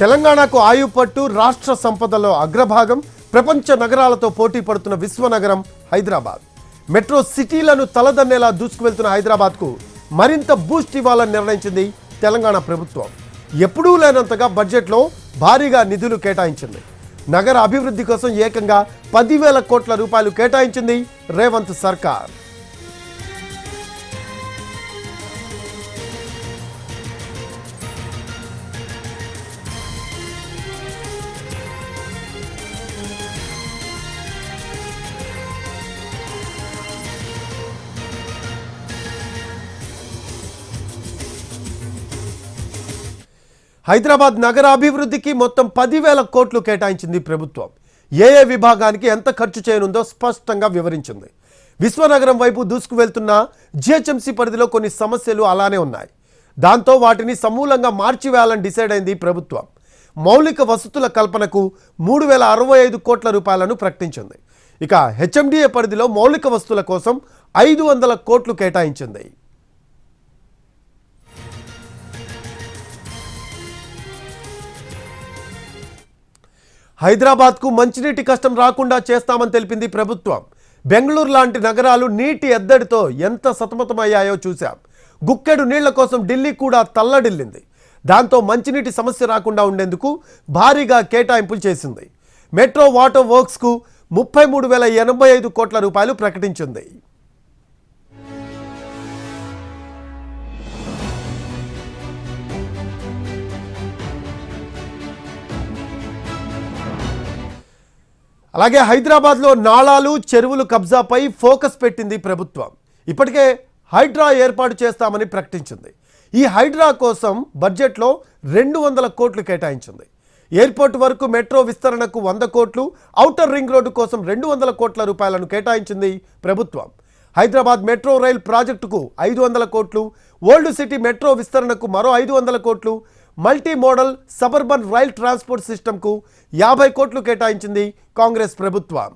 తెలంగాణకు ఆయుపట్టు రాష్ట్ర సంపదలో అగ్రభాగం ప్రపంచ నగరాలతో పోటీ పడుతున్న విశ్వనగరం హైదరాబాద్. మెట్రో సిటీలను తలదన్నేలా దూసుకువెళ్తున్న హైదరాబాద్కు మరింత బూస్ట్ ఇవ్వాలని నిర్ణయించింది తెలంగాణ ప్రభుత్వం. ఎప్పుడూ లేనంతగా బడ్జెట్లో భారీగా నిధులు కేటాయించింది. నగర అభివృద్ధి కోసం ఏకంగా పదివేల కోట్ల రూపాయలు కేటాయించింది రేవంత్ సర్కార్. హైదరాబాద్ నగర అభివృద్ధికి మొత్తం పదివేల కోట్లు కేటాయించింది ప్రభుత్వం. ఏ ఏ విభాగానికి ఎంత ఖర్చు చేయనుందో స్పష్టంగా వివరించింది. విశ్వనగరం వైపు దూసుకు వెళ్తున్న జిహెచ్ఎంసీ పరిధిలో కొన్ని సమస్యలు అలానే ఉన్నాయి. దాంతో వాటిని సమూలంగా మార్చివేయాలని డిసైడ్ అయింది ప్రభుత్వం. మౌలిక వసతుల కల్పనకు మూడు వేల అరవై ఐదు కోట్ల రూపాయలను ప్రకటించింది. ఇక హెచ్ఎండిఏ పరిధిలో మౌలిక వస్తువుల కోసం ఐదు వందల కోట్లు కేటాయించింది. హైదరాబాద్కు మంచినీటి కష్టం రాకుండా చేస్తామని తెలిపింది ప్రభుత్వం. బెంగళూరు లాంటి నగరాలు నీటి ఎద్దడితో ఎంత సతమతమయ్యాయో చూశాం. గుక్కెడు నీళ్ళ కోసం ఢిల్లీ కూడా తల్లడిల్లింది. దాంతో మంచినీటి సమస్య రాకుండా ఉండేందుకు భారీగా కేటాయింపులు చేసింది. మెట్రో వాటర్ వర్క్స్కు ముప్పై మూడు వేల ఎనభై ఐదు కోట్ల రూపాయలు ప్రకటించింది. అలాగే హైదరాబాద్లో నాళాలు చెరువులు కబ్జాపై ఫోకస్ పెట్టింది ప్రభుత్వం. ఇప్పటికే హైడ్రా ఏర్పాటు చేస్తామని ప్రకటించింది. ఈ హైడ్రా కోసం బడ్జెట్లో రెండు వందల కోట్లు కేటాయించింది. ఎయిర్పోర్ట్ వరకు మెట్రో విస్తరణకు వంద కోట్లు ఔటర్ రింగ్ రోడ్డు కోసం రెండు వందల కోట్ల రూపాయలను కేటాయించింది ప్రభుత్వం. హైదరాబాద్ మెట్రో రైల్ ప్రాజెక్టుకు ఐదు వందల కోట్లు ఓల్డ్ సిటీ మెట్రో విస్తరణకు మరో ఐదు వందల కోట్లు multi modal suburban rail transport సిస్టమ్కు యాభై కోట్లు కేటాయించింది కాంగ్రెస్ ప్రభుత్వం.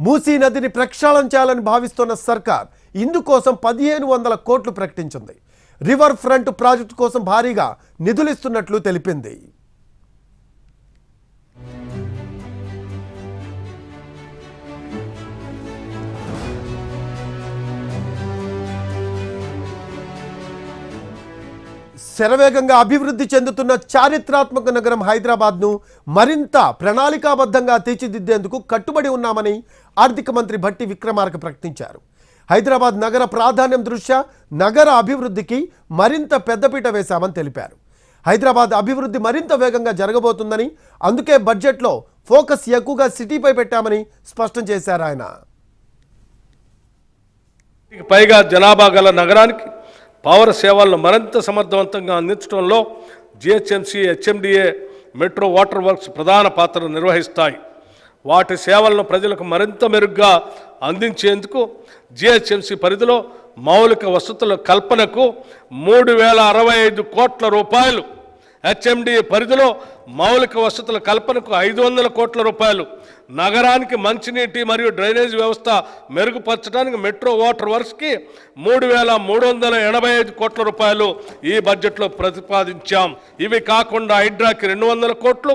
మూసీ నదిని ప్రక్షాళన చేయాలని భావిస్తున్న సర్కార్ ఇందుకోసం పదిహేను వందల కోట్లు ప్రకటించింది. రివర్ ఫ్రంట్ ప్రాజెక్టు కోసం భారీగా నిధులిస్తున్నట్లు తెలిపింది. శరవేగంగా అభివృద్ధి చెందుతున్న చారిత్రాత్మక నగరం హైదరాబాద్ను మరింత ప్రణాళికాబద్ధంగా తీర్చిదిద్దేందుకు కట్టుబడి ఉన్నామని ఆర్థిక మంత్రి భట్టి విక్రమార్క ప్రకటించారు. హైదరాబాద్ నగర ప్రాధాన్యం దృష్ట్యా నగర అభివృద్ధికి మరింత పెద్దపీట వేశామని తెలిపారు. హైదరాబాద్ అభివృద్ధి మరింత వేగంగా జరగబోతుందని అందుకే బడ్జెట్లో ఫోకస్ ఎక్కువగా సిటీపై పెట్టామని స్పష్టం చేశారు ఆయన. పైగా జనాభా గల నగరానికి పౌర సేవలను మరింత సమర్థవంతంగా అందించడంలో GHMC HMDA metro water works ప్రధాన పాత్ర నిర్వహిస్తాయి. వాటి సేవలను ప్రజలకు మరింత మెరుగ్గా అందించేందుకు జిహెచ్ఎంసీ పరిధిలో మౌలిక వసతుల కల్పనకు మూడు వేల అరవై ఐదు కోట్ల రూపాయలు హెచ్ఎండి పరిధిలో మౌలిక వసతుల కల్పనకు ఐదు వందల కోట్ల రూపాయలు. నగరానికి మంచినీటి మరియు డ్రైనేజ్ వ్యవస్థ మెరుగుపరచడానికి మెట్రో వాటర్ వర్క్స్కి మూడు వేల మూడు వందల ఎనభై ఐదు కోట్ల రూపాయలు ఈ బడ్జెట్లో ప్రతిపాదించాం. ఇవి కాకుండా హైడ్రాకి రెండు వందల కోట్లు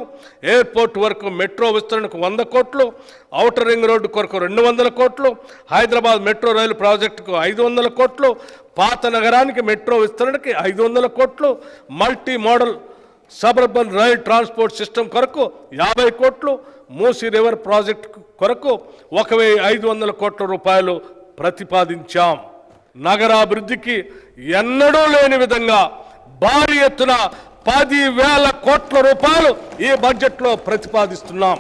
ఎయిర్పోర్ట్ వరకు మెట్రో విస్తరణకు వంద కోట్లు ఔటర్ రింగ్ రోడ్డు కొరకు రెండు వందల కోట్లు హైదరాబాద్ మెట్రో రైలు ప్రాజెక్టుకు ఐదు వందల కోట్లు పాత నగరానికి మెట్రో విస్తరణకి ఐదు వందల కోట్లు multi modal suburban rail transport system కొరకు యాభై కోట్లు మూసీ రివర్ ప్రాజెక్ట్ కొరకు ఒక ఐదు వందల కోట్ల రూపాయలు ప్రతిపాదించాం. నగరాభివృద్ధికి ఎన్నడూ లేని విధంగా భారీ ఎత్తున పది వేల కోట్ల రూపాయలు ఈ బడ్జెట్లో ప్రతిపాదిస్తున్నాం.